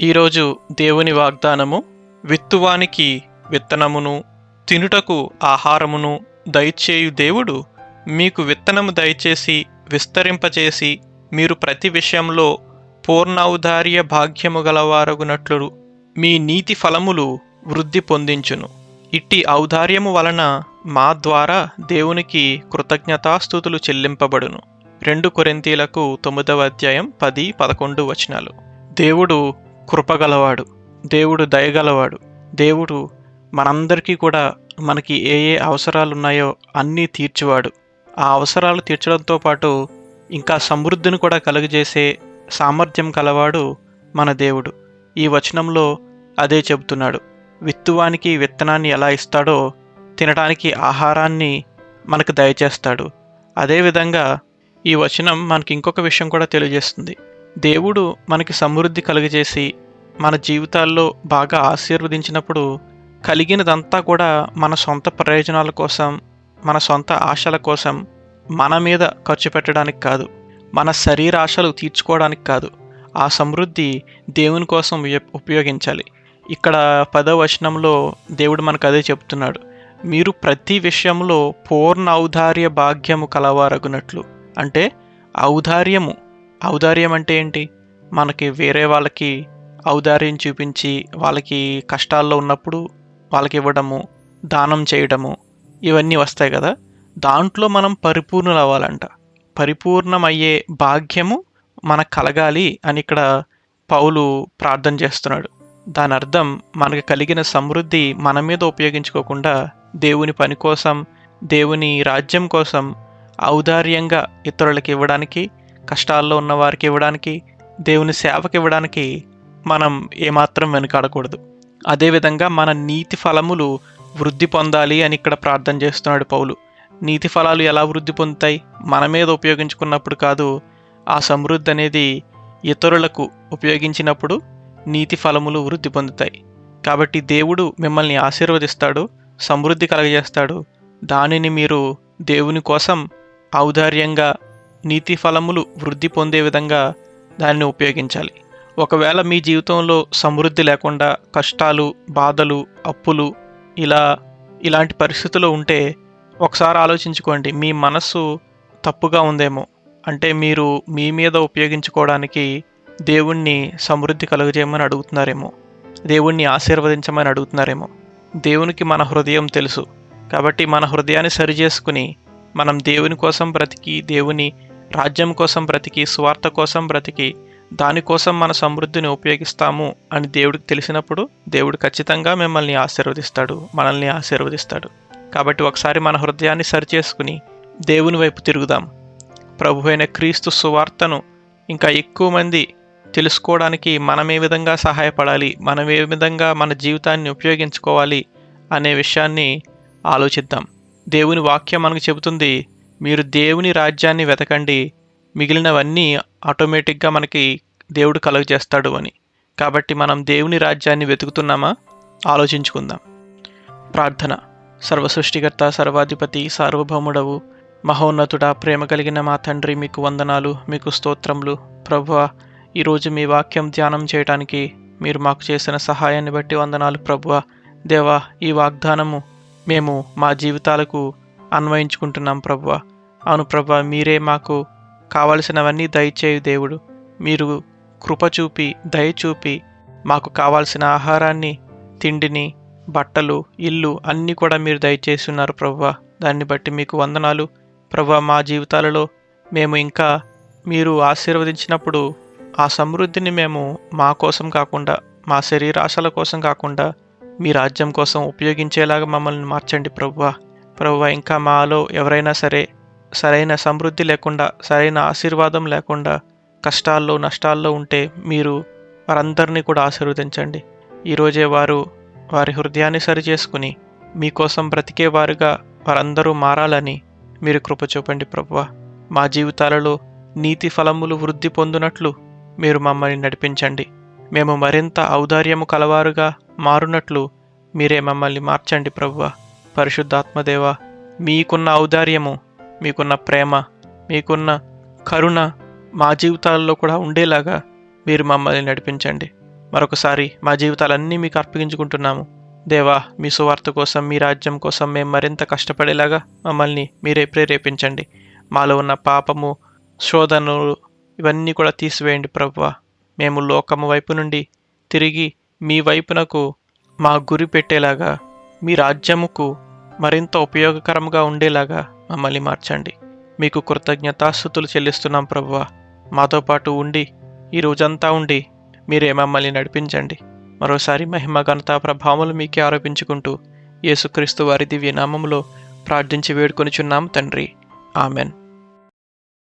ఈరోజు దేవుని వాగ్దానము విత్తువానికి విత్తనమును తినుటకు ఆహారమును దయచేయు దేవుడు. మీకు విత్తనము దయచేసి విస్తరింపచేసి మీరు ప్రతి విషయంలో పూర్ణౌదార్య భాగ్యము గలవారగునట్లు మీ నీతి ఫలములు వృద్ధి పొందించును. ఇట్టి ఔదార్యము వలన మా ద్వారా దేవునికి కృతజ్ఞతాస్థుతులు చెల్లింపబడును. రెండు కొరింతీలకు తొమ్మిదవ అధ్యాయం పది పదకొండు వచనాలు. దేవుడు కృపగలవాడు దేవుడు దయగలవాడు. దేవుడు మనందరికీ కూడా మనకి ఏ ఏ అవసరాలు ఉన్నాయో అన్నీ తీర్చువాడు. ఆ అవసరాలు తీర్చడంతో పాటు ఇంకా సమృద్ధిని కూడా కలుగజేసే సామర్థ్యం కలవాడు మన దేవుడు. ఈ వచనంలో అదే చెబుతున్నాడు. విత్తువానికి విత్తనాన్ని ఎలా ఇస్తాడో తినడానికి ఆహారాన్ని మనకు దయచేస్తాడు. అదేవిధంగా ఈ వచనం మనకి ఇంకొక విషయం కూడా తెలియజేస్తుంది. దేవుడు మనకి సమృద్ధి కలుగజేసి మన జీవితాల్లో బాగా ఆశీర్వదించినప్పుడు కలిగినదంతా కూడా మన సొంత ప్రయోజనాల కోసం మన సొంత ఆశల కోసం మన మీద ఖర్చు పెట్టడానికి కాదు మన శరీర ఆశలు తీర్చుకోవడానికి కాదు. ఆ సమృద్ధి దేవుని కోసం ఉపయోగించాలి. ఇక్కడ పదవ వచనంలో దేవుడు మనకు అదే చెప్తున్నాడు. మీరు ప్రతి విషయంలో పూర్ణ ఔదార్య భాగ్యము కలవారగునట్లు. అంటే ఔదార్యము ఔదార్యం అంటే ఏంటి? మనకి వేరే వాళ్ళకి ఔదార్యం చూపించి వాళ్ళకి కష్టాల్లో ఉన్నప్పుడు వాళ్ళకి ఇవ్వడము దానం చేయడము ఇవన్నీ వస్తాయి కదా. దాంట్లో మనం పరిపూర్ణులు అవ్వాలంట. పరిపూర్ణమయ్యే భాగ్యము మనకు కలగాలి అని ఇక్కడ పౌలు ప్రార్థన చేస్తున్నాడు. దాని అర్థం మనకు కలిగిన సమృద్ధి మన మీద ఉపయోగించుకోకుండా దేవుని పని కోసం దేవుని రాజ్యం కోసం ఔదార్యంగా ఇతరులకు ఇవ్వడానికి కష్టాల్లో ఉన్న వారికి ఇవ్వడానికి దేవుని సేవకి ఇవ్వడానికి మనం ఏమాత్రం వెనుకాడకూడదు. అదేవిధంగా మన నీతి ఫలములు వృద్ధి పొందాలి అని ఇక్కడ ప్రార్థన చేస్తున్నాడు పౌలు. నీతి ఫలాలు ఎలా వృద్ధి పొందుతాయి? మన మీద ఉపయోగించుకున్నప్పుడు కాదు ఆ సమృద్ధి అనేది ఇతరులకు ఉపయోగించినప్పుడు నీతి ఫలములు వృద్ధి పొందుతాయి. కాబట్టి దేవుడు మిమ్మల్ని ఆశీర్వదిస్తాడు సమృద్ధి కలగజేస్తాడు. దానిని మీరు దేవుని కోసం ఔదార్యంగా నీతి ఫలములు వృద్ధి పొందే విధంగా దాన్ని ఉపయోగించాలి. ఒకవేళ మీ జీవితంలో సమృద్ధి లేకుండా కష్టాలు బాధలు అప్పులు ఇలా ఇలాంటి పరిస్థితులు ఉంటే ఒకసారి ఆలోచించుకోండి. మీ మనస్సు తప్పుగా ఉందేమో. అంటే మీరు మీ మీద ఉపయోగించుకోవడానికి దేవుణ్ణి సమృద్ధి కలుగజేయమని అడుగుతున్నారేమో. దేవుణ్ణి ఆశీర్వదించమని అడుగుతున్నారేమో. దేవునికి మన హృదయం తెలుసు. కాబట్టి మన హృదయాన్ని సరిచేసుకుని మనం దేవుని కోసం బ్రతికి దేవుని రాజ్యం కోసం బ్రతికి స్వార్థ కోసం బ్రతికి దానికోసం మన సమృద్ధిని ఉపయోగిస్తాము అని దేవుడికి తెలిసినప్పుడు దేవుడు ఖచ్చితంగా మిమ్మల్ని ఆశీర్వదిస్తాడు మనల్ని ఆశీర్వదిస్తాడు. కాబట్టి ఒకసారి మన హృదయాన్ని సరిచేసుకుని దేవుని వైపు తిరుగుదాం. ప్రభు అయిన క్రీస్తు సువార్తను ఇంకా ఎక్కువ మంది తెలుసుకోవడానికి మనం ఏ విధంగా సహాయపడాలి మనం ఏ విధంగా మన జీవితాన్ని ఉపయోగించుకోవాలి అనే విషయాన్ని ఆలోచిద్దాం. దేవుని వాక్యం మనకు చెబుతుంది మీరు దేవుని రాజ్యాన్ని వెతకండి. మిగిలినవన్నీ ఆటోమేటిక్గా మనకి దేవుడు కలుగజేస్తాడు అని. కాబట్టి మనం దేవుని రాజ్యాన్ని వెతుకుతున్నామా? ఆలోచించుకుందాం. ప్రార్థన. సర్వసృష్టికర్త సర్వాధిపతి సార్వభౌముడవు మహోన్నతుడా ప్రేమ కలిగిన మా తండ్రి మీకు వందనాలు మీకు స్తోత్రములు. ప్రభు ఈరోజు మీ వాక్యం ధ్యానం చేయడానికి మీరు మాకు చేసిన సహాయాన్ని బట్టి వందనాలు ప్రభువ. దేవా ఈ వాగ్దానము మేము మా జీవితాలకు అన్వయించుకుంటున్నాం ప్రభు. అవును ప్రభు మీరే మాకు కావలసినవన్నీ దయచేయు దేవుడు. మీరు కృప చూపి దయ చూపి మాకు కావాల్సిన ఆహారాన్ని తిండిని బట్టలు ఇల్లు అన్నీ కూడా మీరు దయచేసి ఉన్నారు ప్రభువా దాన్ని బట్టి మీకు వందనాలు. ప్రభా మా జీవితాలలో మేము ఇంకా మీరు ఆశీర్వదించినప్పుడు ఆ సమృద్ధిని మేము మా కోసం కాకుండా మా శరీరాశల కోసం కాకుండా మీ రాజ్యం కోసం ఉపయోగించేలాగా మమ్మల్ని మార్చండి ప్రభువా ప్రభు ఇంకా మాలో ఎవరైనా సరే సరైన సమృద్ధి లేకుండా సరైన ఆశీర్వాదం లేకుండా కష్టాల్లో నష్టాల్లో ఉంటే మీరు వారందరినీ కూడా ఆశీర్వదించండి. ఈరోజే వారు వారి హృదయాన్ని సరిచేసుకుని మీకోసం బ్రతికే వారుగా వారందరూ మారాలని మీరు కృప చూపండి ప్రభువ. మా జీవితాలలో నీతి ఫలములు వృద్ధి పొందునట్లు మీరు మమ్మల్ని నడిపించండి. మేము మరింత ఔదార్యము కలవారుగా మారునట్లు మీరే మమ్మల్ని మార్చండి ప్రభువా. పరిశుద్ధాత్మదేవ మీకున్న ఔదార్యము మీకున్న ప్రేమ మీకున్న కరుణ మా జీవితాల్లో కూడా ఉండేలాగా మీరు మమ్మల్ని నడిపించండి. మరొకసారి మా జీవితాలన్నీ మీకు అర్పించుకుంటున్నాము దేవా మీ సువార్త కోసం మీ రాజ్యం కోసం మేము మరింత కష్టపడేలాగా మమ్మల్ని మీరే ప్రేరేపించండి. మాలో ఉన్న పాపము శోధనలు ఇవన్నీ కూడా తీసివేయండి ప్రభువా. మేము లోకము వైపు నుండి తిరిగి మీ వైపునకు మా గురి పెట్టేలాగా మీ రాజ్యముకు మరింత ఉపయోగకరంగా ఉండేలాగా మమ్మల్ని మార్చండి. మీకు కృతజ్ఞతాస్థుతులు చెల్లిస్తున్నాం ప్రభువ. మాతో పాటు ఉండి ఈ రోజంతా ఉండి మీరే మమ్మల్ని నడిపించండి. మరోసారి మహిమ ఘనత ప్రభావములు మీకే ఆరోపించుకుంటూ యేసుక్రీస్తు వారి దివ్య ప్రార్థించి వేడుకొనిచున్నాం తండ్రి. ఆమెన్.